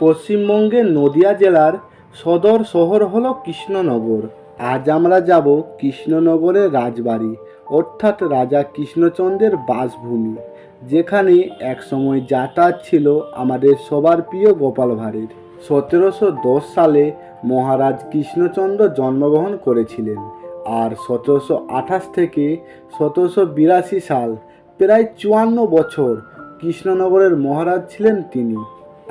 পশ্চিমবঙ্গের নদিয়া জেলার সদর শহর হলো কৃষ্ণনগর। আজ আমরা যাব কৃষ্ণনগরের রাজবাড়ি, অর্থাৎ রাজা কৃষ্ণচন্দ্রের বাসভূমি, যেখানে একসময় যাতায়াত ছিল আমাদের সবার প্রিয় গোপাল ভাঁড়ের। সতেরোশো দশ সালে মহারাজ কৃষ্ণচন্দ্র জন্মগ্রহণ করেছিলেন আর সতেরোশো আঠাশ থেকে সতেরোশো বিরাশি সাল, প্রায় চুয়ান্ন বছর কৃষ্ণনগরের মহারাজ ছিলেন তিনি।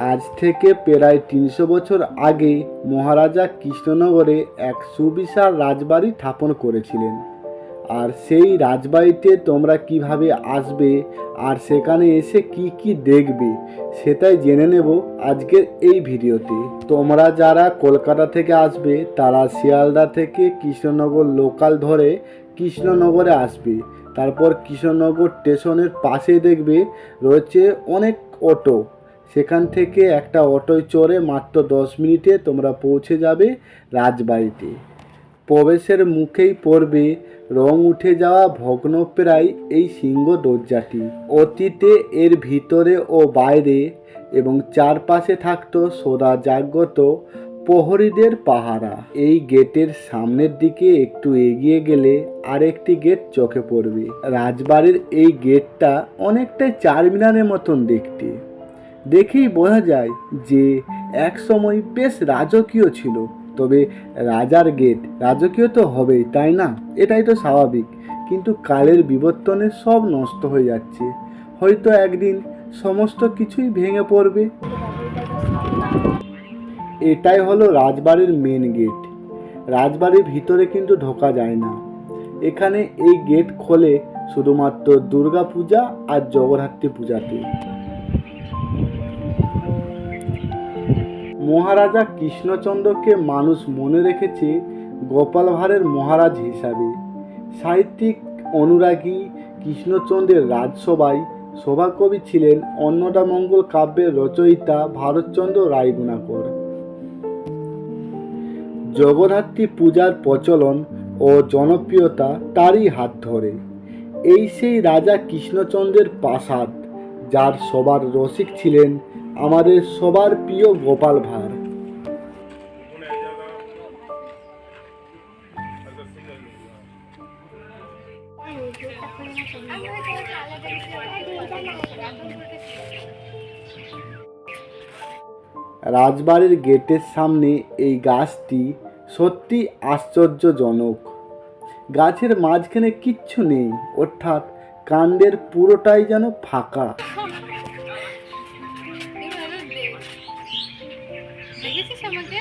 আজ থেকে প্রায় তিনশো বছর আগে মহারাজা কৃষ্ণনগরে এক সুবিশাল রাজবাড়ি স্থাপন করেছিলেন। আর সেই রাজবাড়িতে তোমরা কীভাবে আসবে আর সেখানে এসে কি কি দেখবে, সেটাই জেনে নেব আজকের এই ভিডিওতে। তোমরা যারা কলকাতা থেকে আসবে, তারা শিয়ালদা থেকে কৃষ্ণনগর লোকাল ধরে কৃষ্ণনগরে আসবে। তারপর কৃষ্ণনগর স্টেশনের পাশে দেখবে রয়েছে অনেক অটো সেখান থেকে একটা অটোয় চড়ে মাত্র দশ মিনিটে তোমরা পৌঁছে যাবে রাজবাড়িতে। প্রবেশের মুখেই পড়বে রং উঠে যাওয়া ভগ্নপ্রায় এই সিংহ দরজাটি। অতীতে এর ভিতরে ও বাইরে এবং চারপাশে থাকত সদা জাগ্রত প্রহরীদের পাহারা। এই গেটের সামনের দিকে একটু এগিয়ে গেলে আরেকটি গেট চোখে পড়বে। রাজবাড়ির এই গেটটা অনেকটাই চারমিনারের মতন দেখতে। দেখেই বোঝা যায় যে এক সময় বেশ রাজকীয় ছিল। তবে রাজার গেট রাজকীয় তো হবেই, তাই না? এটাই তো স্বাভাবিক। কিন্তু কালের বিবর্তনে সব নষ্ট হয়ে যাচ্ছে। হয়তো একদিন সমস্ত কিছুই ভেঙে পড়বে। এটাই হলো রাজবাড়ির মেন গেট রাজবাড়ির ভিতরে কিন্তু ঢোকা যায় না। এখানে এই গেট খোলে শুধুমাত্র দুর্গা পূজা আর জগদ্ধাত্রী পূজাতে। মহারাজা কৃষ্ণচন্দ্রকে মানুষ মনে রেখেছে গোপাল ভাঁড়ের মহারাজ হিসাবে। সাহিত্যিক অনুরাগী কৃষ্ণচন্দ্রের রাজসভায় সভাকবি ছিলেন অন্নদামঙ্গল কাব্যের রচয়িতা ভারতচন্দ্র রায়গুণাকর। জগদ্ধাত্রী পূজার প্রচলন ও জনপ্রিয়তা তারই হাত ধরে। এই সেই রাজা কৃষ্ণচন্দ্রের প্রাসাদ, যার সবার রসিক ছিলেন আমাদের সবার প্রিয় গোপাল ভাঁড়। রাজবাড়ির গেটের সামনে এই গাছটি সত্যি আশ্চর্যজনক। গাছের মাঝখানে কিচ্ছু নেই, অর্থাৎ কাণ্ডের পুরোটাই যেন ফাঁকা। আমাকে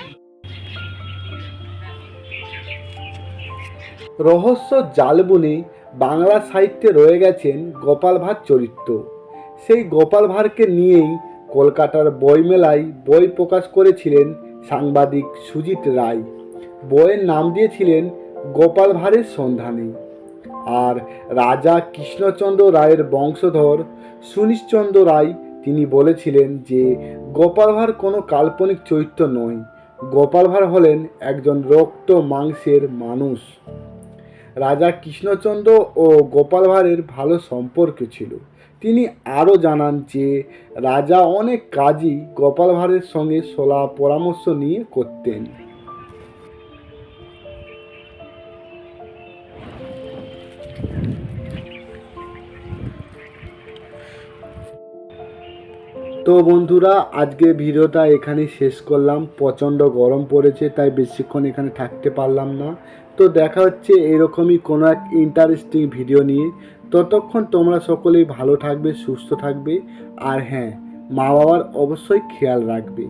রহস্য জাল বুনে বাংলা সাহিত্যে রয়ে গেছেন গোপাল ভাঁড় চরিত্র। সেই গোপাল ভাঁড়কে নিয়েই কলকাতার বইমেলায় বই প্রকাশ করেছিলেন সাংবাদিক সুজিত রায়। বইয়ের নাম দিয়েছিলেন গোপাল ভাঁড়ের সন্ধানে। আর রাজা কৃষ্ণচন্দ্র রায়ের বংশধর সুনীশচন্দ্র রায় তিনি বলেছিলেন যে, গোপাল ভাঁড় কোনো কাল্পনিক চরিত্র নয়। গোপাল ভাঁড় হলেন একজন রক্ত মাংসের মানুষ। রাজা কৃষ্ণচন্দ্র ও গোপাল ভাঁড়ের ভালো সম্পর্ক ছিল। তিনি আরও জানান যে, রাজা অনেক কাজই গোপাল ভাঁড়ের সঙ্গে সলা পরামর্শ নিয়ে করতেন। তো বন্ধুরা, আজকে ভিডিওটা এখানে শেষ করলাম। প্রচণ্ড গরম পড়েছে, তাই বেশিক্ষণ এখানে থাকতে পারলাম না। তো দেখা হচ্ছে এরকমই কোনো এক ইন্টারেস্টিং ভিডিও নিয়ে। ততক্ষণ তোমরা সকলেই ভালো থাকবে, সুস্থ থাকবে। আর হ্যাঁ মা বাবার অবশ্যই খেয়াল রাখবে।